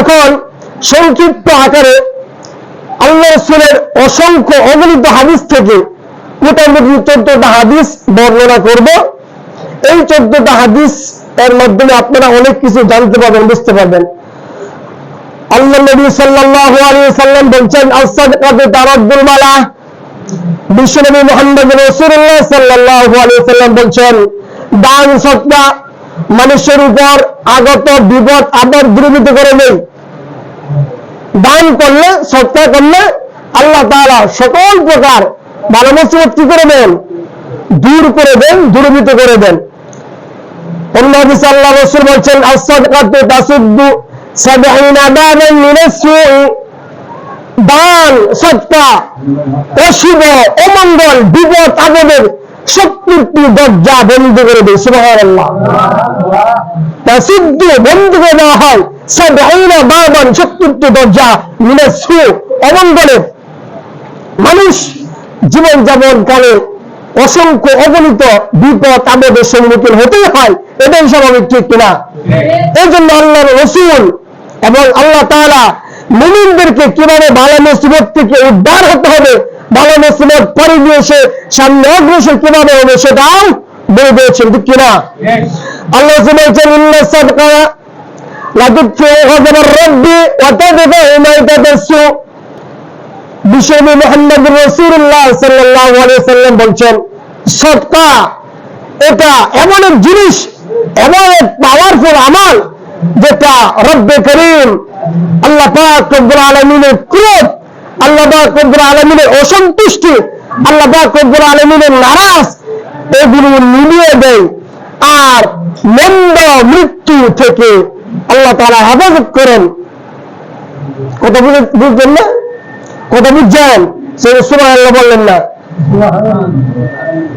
এখন সংক্ষিপ্ত আকারে আল্লাহ রসুলের অসংখ্য অগণিত হাদিস থেকে মোটামুটি চোদ্দটা হাদিস বর্ণনা করব। এই চোদ্দটা হাদিস এর মাধ্যমে আপনারা অনেক কিছু জানতে পারবেন, বুঝতে পারবেন। আল্লাহ নবী সাল্লাল্লাহু আলাইহি সাল্লাম বলছেন, আস-সাদকাতু তারাদ্দুল মালা। বিশ্বনবী মুহাম্মদ রাসূলুল্লাহ সাল্লাল্লাহু আলাইহি সাল্লাম বলছেন দান সৎকা মানুষের উপর আগত বিপদ আবার দূরীভূত করে নেই। দান করলে সৎকা করলে আল্লাহ তাআলা সকল প্রকার ভালো মুসিবত কি করে দেন? দূর করে দেন দূরীভূত করে দেন। অন্য হাদিস আল্লাহ বলছেন অশুভ, অমঙ্গল, বিপদ আপদের দরজা বন্ধ করে দেয় তাসুদ্দু বন্ধ করে দেওয়া হয় দরজা সুই অমঙ্গলের মানুষ জীবন যাপন করে, অসংখ্য অগণিত বিপদ আপদের সম্মুখীন হতেই হয়, এটাই স্বাভাবিক, ঠিক কিনা? এই জন্য আল্লাহর রসুল এবং আল্লাহ তাআলা মুমিনদেরকে কীভাবে ভালো মুসিবত থেকে উদ্ধার হতে হবে ভালো মুসিবত পরে দিয়ে সে সামনে অগ্রসর কীভাবে হবে সেটাও বলে দিয়েছেন, ঠিক কিনা? আল্লাহ বলছেন সাদকা বলছেন সৎকা এটা এমন এক জিনিস, এমন এক পাওয়ারফুল আমল, যেটা রব্বে করিম আল্লাহ পাক ক্রোধ আল্লাহ রব্বুল আলমিনের অসন্তুষ্টি, আল্লাহ রব্বুল আলমিনের নারাজ, এগুলো নিভিয়ে দেয়। আর মন্দ মৃত্যু থেকে আল্লাহ তারা হেফাজত করেন। কথা বুঝে- বুঝলেন না? কথা বুঝছেন? সে সুবাহ আল্লাহ বললেন না।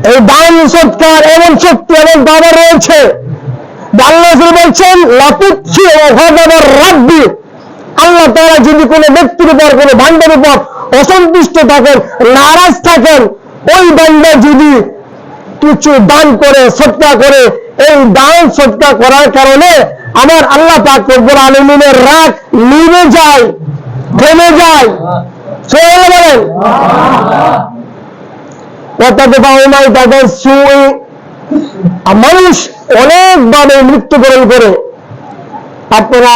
এই দান সৎকার, এমন শক্তি এমন দাবা রয়েছে। আল্লাহ বলছেন লাতুচ্ছি ওহাদাবার রাব্বি। আল্লাহ তাআলা যদি কোনো ব্যক্তির উপর, কোনো বান্দার উপর অসন্তুষ্ট থাকেন, নারাজ থাকেন, ওই বান্দা যদি কিছু দান করে সৎকা করে, এই দান সৎকা করার কারণে আমার আল্লাহ পাক রব্বুল আলামিনের রাগ নিভে যায়, থেমে যায়। সবাই বলেন। তাদের মানুষ অনেকভাবে মৃত্যুবরণ করে। আপনারা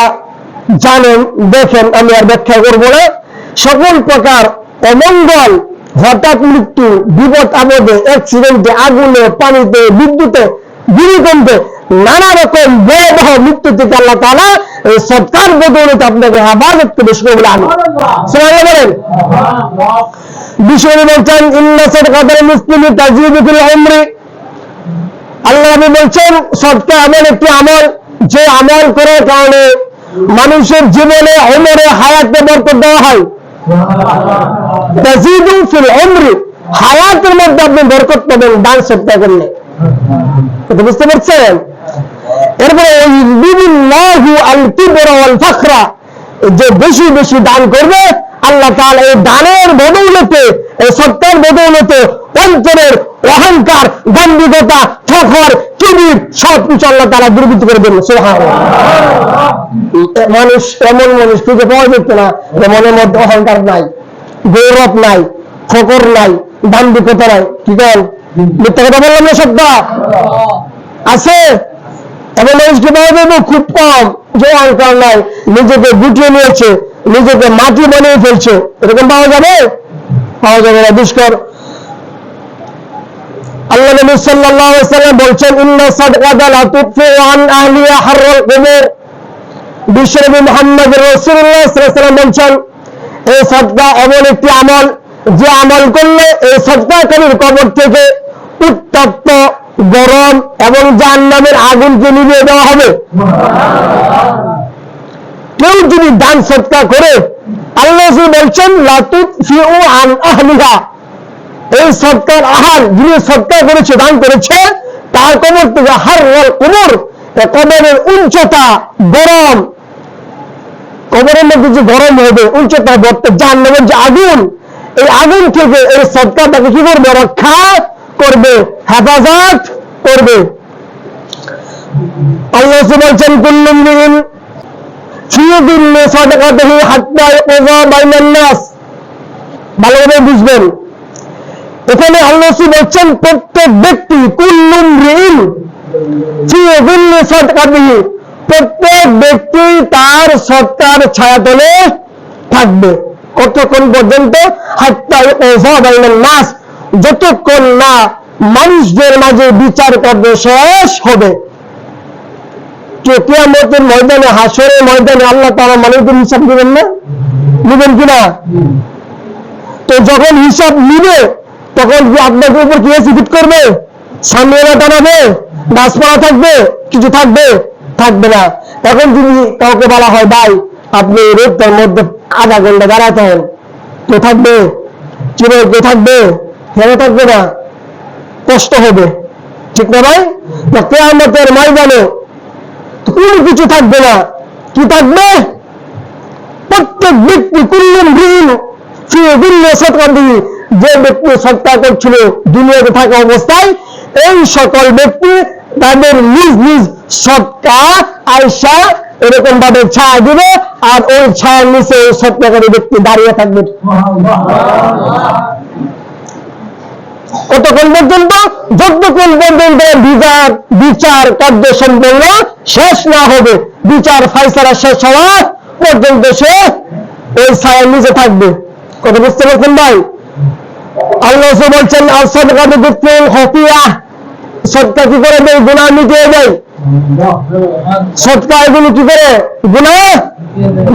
জানেন, দেখেন, আমি আর ব্যাখ্যা করব না। সকল প্রকার অমঙ্গল, হঠাৎ মৃত্যু, বিপদ আপদে অ্যাক্সিডেন্টে আগুনে, পানিতে, বিদ্যুতে, ভূমিকম্পে, নানা রকম ভয়াবহ মৃত্যু থেকে আল্লাহ তালা এই সৎকার বদৌলতে আপনাকে হেফাজত করে শুরু আমি বলেন। বিষয় বলছেন ইন্নাসের কাতার মুসলিম তাজিবুল আল্লাহ নবী বলছেন সৎকা এমন একটি আমল। যে আমল করার কারণে মানুষের জীবনে অমরে হায়াতে বরকত দেওয়া হয়। হায়াতের মধ্যে আপনি বরকত পাবেন দান সৎকা করলে। বুঝতে পারছেন? এরপরে যে বেশি বেশি দান করবে, আল্লাহ তাআলা এই দানের বদৌলতে এই সত্তার বদৌলতে অন্তরের অহংকার, গম্ভীরতা, ফখর কিবির সব কিছু আল্লাহ তাআলা দুর্বৃত্ত করে দেবেন সুবহানাল্লাহ। মানুষ এমন মানুষ খুঁজে পাওয়া যেত না যে মনের মধ্যে অহংকার নাই, গৌরব নাই ফকর নাই, দাম্ভিকতা নাই। কি কল মিথ্যা কথা বললাম না সত্য আছে। এমন মানুষকে পাওয়া যাবে খুব কম যে অহংকার নাই, নিজেকে গুটিয়ে নিয়েছে, নিজেকে মাটি বানিয়ে ফেলছে। এরকম পাওয়া যাবে? পাওয়া যাবে না, দুষ্কর। আল্লাহ নবী সাল্লাল্লাহু আলাইহি সাল্লাম বলছেন, ইন্না সাদকাতা লা তুফি আন বিশ্বনবী মুহাম্মদ রাসূলুল্লাহ সাল্লাল্লাহু বলছেন, এই সদকা এমন একটি আমল, যে আমল করলে এই সদকাকারীর কবর থেকে উত্তপ্ত, গরম এবং জাহান্নামের আগুনকে নিভিয়ে দেওয়া হবে। কেউ যদি দান সৎকা করে আল্লাহ বলছেন এই সৎকার আহার, যিনি সৎকার করেছে, দান করেছে, তার থেকে হার কবর কবরের উচ্চতা গরম। কবরের মধ্যে যে গরম হবে, উচ্চতা বর্তে জাহান্নামের যে আগুন, এই আগুন থেকে এই সৎকারটাকে কি করবে? রক্ষা করবে, হেফাজত করবে। আল্লাহ বলছেন, কুল্লুম নাস। ভালোভাবে বুঝবেন। এখানে আল্লাহ বলছেন, প্রত্যেক ব্যক্তি প্রত্যেক ব্যক্তি তার সৎকার ছায়াতলে থাকবে। কতক্ষণ পর্যন্ত? যতক্ষণ না মানুষদের মাঝে বিচার কার্য শেষ হবে। কেয়ামতের ময়দানে, হাসরের ময়দানে আল্লাহ তারা মানুষদের হিসাব দিবেন না? নিবেন কিনা তো যখন হিসাব নিবে, তখন কি আপনাকে উপর কি ফিট করবে? সামনে এরা দাঁড়াবে? গাছপালা থাকবে? কিছু থাকবে? থাকবে না। এখন যদি কাউকে বলা হয়, ভাই, আপনি রোদটার মধ্যে আধা ঘণ্টা দাঁড়াতেন, কে থাকবে? চিরে কে থাকবে? কেন থাকবে না? কষ্ট হবে। ঠিক না ভাই? তো কেয়ামতের ময়দানে কোনো কিছু থাকবে না। কি থাকবে? প্রত্যেক ব্যক্তি কুল্লুম সৎকার যে ব্যক্তি সৎকার করছিল দুনিয়াতে থাকা অবস্থায়, এই সকল ব্যক্তি তাদের নিজ নিজ সৎকা আয়সা এরকম ভাবে ছায়া দিবে, আর ওই ছায়ার নিচে ওই সৎকারী ব্যক্তি দাঁড়িয়ে থাকবে। কতক্ষণ পর্যন্ত? যতক্ষণ পর্যন্ত বিচার বিচার কার্য সম্পূর্ণ শেষ না হবে, বিচার ফাইসারা শেষ হওয়া পর্যন্ত সে ওই ছায়ার নিচে থাকবে। কথা বুঝতে পারছেন ভাই? আল্লাহ বলছেন আর হফিয়া সদকা কি করে দেয়? গুণা মিটিয়ে দেয়। সদকা এগুলো কি করে? গুণা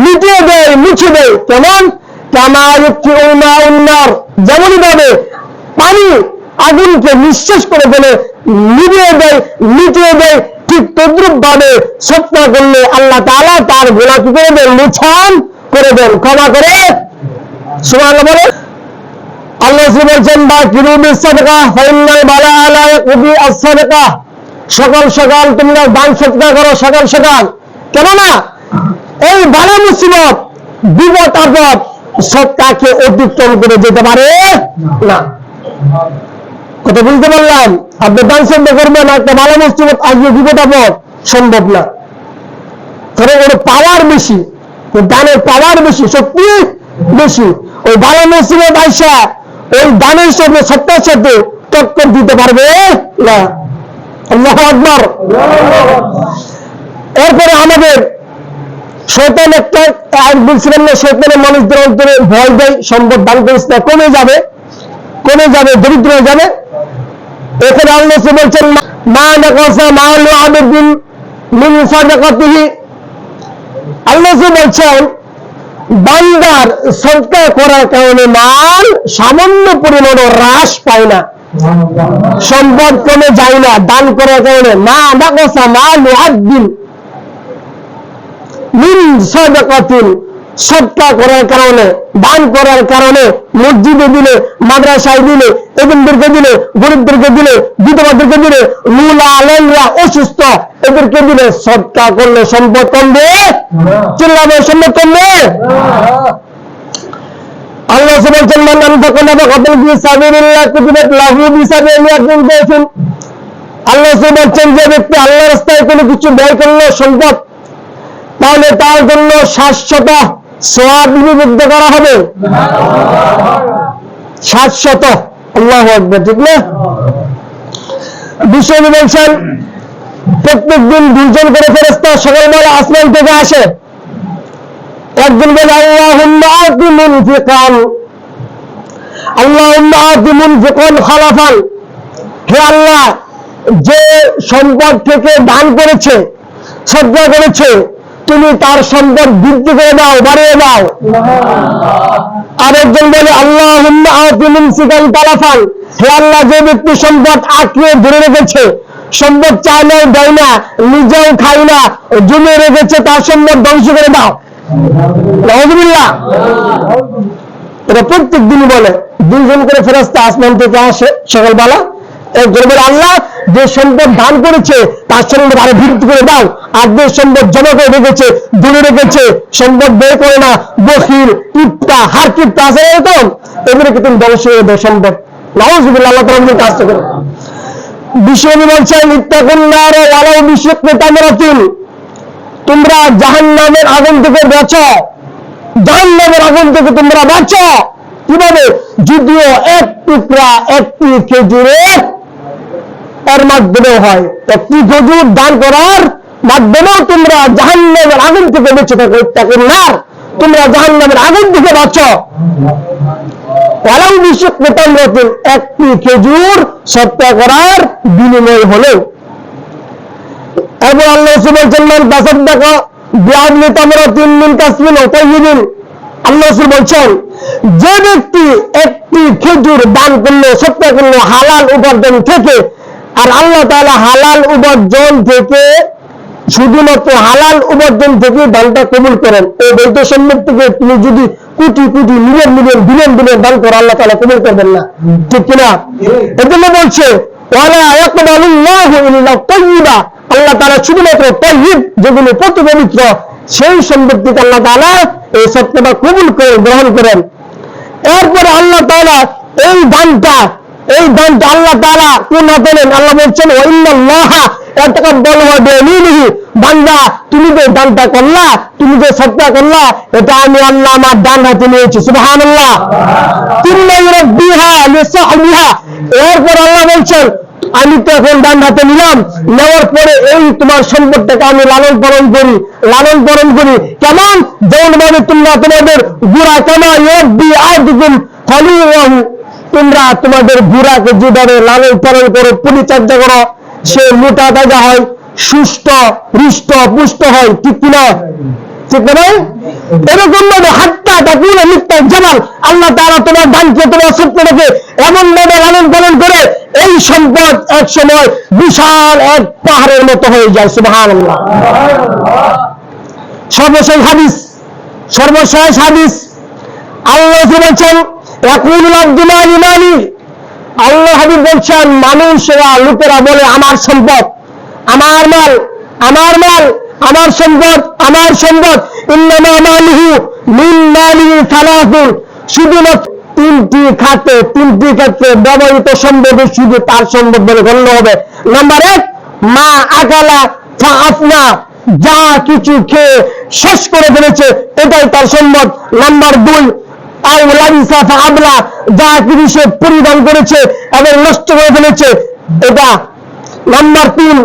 মিটিয়ে দেয়, মুছে দেয়। কেমন? উন্নার। যেমনই ভাবে পানি আগুনকে নিঃশেষ করে ফেলে, নিভিয়ে দেয়, মিটিয়ে দেয়, ঠিক তদ্রুপ ভাবে সত্তা করলে আল্লাহ তাআলা তার গোলা কি করে দেন। মুছান করে দেন ক্ষমা করে। সুবহানাল্লাহ বলে, আল্লাহ বলছেন, বা বালা সকাল সকাল তোমরা করো, সকাল সকাল। কেননা এই বালা মুসিবত, বিপদ আপদ অতিক্রম করে যেতে পারে না। কথা বুঝতে পারলাম? আপনি দান সদ্য করবেন একটা ভালো মুসিবত আজকে বিপদ আপদ সম্ভব না। কারণ ওর পাওয়ার বেশি দানের পাওয়ার বেশি, শক্তি বেশি। ওই ভালো মুসিবত আইসা ওই দানের সাথে, সত্তার সাথে টক্কর দিতে পারবে? না। আল্লাহ আকবর। এরপরে আমাদের শৈতান একটা বলছিলাম না শৈতানের মানুষদের অন্তরে ভয় দেয়, সম্পদ দান করিস কমে যাবে। কমে যাবে, দরিদ্র হয়ে যাবে এখানে আল্লাহ বলছেন, মা নাকাসা মালু আবেদিন সাদাকাতিহি। আল্লাহ বলছেন, বান্দার সদকা করার কারণে মাল সামান্য পরিমাণ হ্রাস পায় না। সম্পদ কমে যায় না, দান করার কারণে। মা নাকাসা মালু আব্দিন মিন সাদাকাতিন সৎকা করার কারণে, দান করার কারণে, মসজিদে দিলে, মাদ্রাসায় দিলে এদেরকে দিলে, গরিবদেরকে দিলে, বিধবাদেরকে দিলে লুলা আলেনরা অসুস্থ, এদেরকে দিলে সৎকা করলে সম্পদ কমবে? চিল্লাবে সম্পদ কমবে? আল্লাহ বলছেন মান আনফাকা নাফাকাতান ফি সাবিলিল্লাহ কুতিবাত লাহু বিসাবিলিয়াতিন দাইফিন আল্লাহ বলছেন যে ব্যক্তি আল্লাহর রাস্তায় কোনো কিছু ব্যয় করল সম্পদ, তাহলে তার জন্য শাশ্বত সোয়াব করা হবে। শাশ্বত আল্লাহ আকবার, ঠিক না? বিষয় বলছেন, প্রত্যেক দিন দুজন করে ফেরেস্তা সকালবেলা আসমান থেকে আসে। একজন বলে খালাফান। হে আল্লাহ, যে সম্পদ থেকে দান করেছে শ্রদ্ধা করেছে তুমি তার সম্পদ বৃদ্ধি করে দাও বাড়িয়ে দাও। আরেকজন বলে আল্লাহ তালাফান হে আল্লাহ যে ব্যক্তি সম্পদ আঁকড়ে ধরে রেখেছে সম্পদ চাইলেও দেয় না নিজেও খাই না জমে রেখেছে তার সম্পদ ধ্বংস করে দাও। নজরুল্লাহ এটা প্রত্যেক দিনই বলে দুইজন করে ফেরস্তা আসমান থেকে আসে সকালবেলা। একজন বলে আল্লাহ যে সম্পদ দান করেছে, তার সম্পদ আরও বৃদ্ধি করে দাও। আর যে সম্পদ জমা করে রেখেছে, দূরে রেখেছে, সম্পদ বের করে না বখির ইপটা হার কিপটা আছে এরকম? এগুলোকে তুমি ধ্বংস করে সম্পদ? তোমরা জাহান্নামের আগুন থেকে বেঁচো। জাহান্নামের আগুন থেকে তোমরা বাঁচো। কীভাবে? যদিও এক টুকরা একটি খেজুরের এর মাধ্যমেও হয়। একটি খেজুর দান করার মাধ্যমেও তোমরা জাহান্নামের আগুন থেকে বেঁচে থাকো ইত্তাকুন নার। তোমরা জাহান্নামের আগুন থেকে বাঁচো। একটি খেজুর সত্যা করার বিনিময় হলেও এবং আল্লাহ বলছেন, মান তাসাদ্দাকা বিআদলি তামরাতিন মিন কাসবিন ওয়া দিন আল্লাহ রসুল বলছেন, যে ব্যক্তি একটি খেজুর দান করল সত্যা করল, হালাল উপার্জন থেকে আর আল্লাহ তাআলা হালাল উপার্জন থেকে, শুধুমাত্র হালাল উপার্জন থেকে দানটা কবুল করেন। এই বৈধ সম্পদ থেকে তুমি যদি crore crore, million million, billion billion দান করো, আল্লাহ তাআলা কবুল করবেন না। ঠিক কিনা? বলছে ইয়াকবালুল্লাহু ইল্লা তাইয়্যিবা আল্লাহ তাআলা শুধুমাত্র তাইয়্যিব যেগুলো সেই আল্লাহ তাআলা এই সত্যটা কবুল করে, গ্রহণ করেন। এরপরে আল্লাহ তাআলা এই দানটা এই দানটা আল্লাহ তাআলা কোন হাতে নেন আল্লাহ বলছেন ওয়াইন্নাল্লাহ ইয়াতাকাব্বালু ওয়া বিয়ামিনিহি। বান্দা, তুমি যে দানটা করলা, তুমি যে সত্যা করলা, এটা আমি আল্লাহ আমার ডান হাতে নিয়েছি। সুবহানাল্লাহ। তিন্না ইউরাব্বিহা লিসাহবিহা এরপর আল্লাহ বলছেন, আমি তো এখন ডান হাতে নিলাম। নেওয়ার পরে এই তোমার সম্পদটাকে আমি লালন পালন করি। লালন পালন করি। কেমন? যেমন ভাবে তোমরা তোমাদের গুড়া কামা ইয়ব্বি আদিকুম খলিলাহু তোমরা তোমাদের গুড়াকে যেভাবে লালন পালন করো, পরিচর্যা করো। সে মোটা তাজা হয়, সুস্থ, হৃষ্ট, পুষ্ট হয়, ঠিক কিনা? ঠিক না ভাই? এরকম ভাবে হাত্তা, তাকুনা, মিথ্যা, জামাল, আল্লাহ তাআলা তোমার দানকে, তোমার সত্যটাকে এমন ভাবে লালন পালন করে, এই সম্পদ এক সময় বিশাল এক পাহাড়ের মতো হয়ে যায়, সুবহানাল্লাহ। সর্বশেষ হাদিস সর্বশেষ হাদিস, আল্লাহ বলছেন বলছেন, মানুষেরা, লোকেরা বলে, আমার সম্পদ, আমার মাল আমার মাল, আমার সম্পদ আমার সম্পদ। শুধুমাত্র তিনটি খাতে, তিনটি ক্ষেত্রে ব্যবহৃত সম্পদ শুধু তার সম্পদ বলে গণ্য হবে। নাম্বার এক, মা আকালা ফা আফনা যা কিছু খেয়ে শেষ করে ফেলেছে, এটাই তার সম্পদ। নাম্বার দুই যা কিছু সে পরিধান করেছে এবং নষ্ট করে ফেলেছে। এটা নাম্বার তিন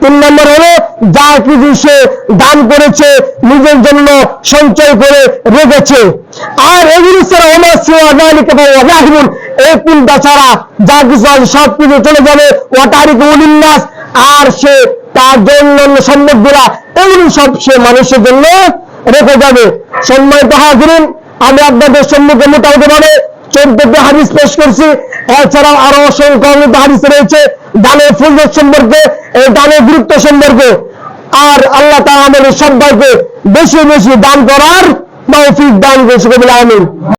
তিন নম্বর হলো যা কিছু সে দান করেছে, নিজের জন্য সঞ্চয় করে রেখেছে। আর ছাড়া এই ছাড়া যা কিছু আছে সব কিছু চলে যাবে। আর সে তার জন্য সম্পদগুলা, এগুলি সব সে মানুষের জন্য রেখে যাবে। সম্মানিত হাজিরিন, আমি আপনাদের সম্মুখে মোটামুটি ভাবে চোদ্দটি হাদিস পেশ করছি। এছাড়াও আরও অসংখ্য অনেক হাদিস রয়েছে দানের ফুল সম্পর্কে, এই দানের গুরুত্ব সম্পর্কে। আর আল্লাহ তা আমাদের সবাইকে বেশি বেশি দান করার তৌফিক দান করেছে কবিল আমিন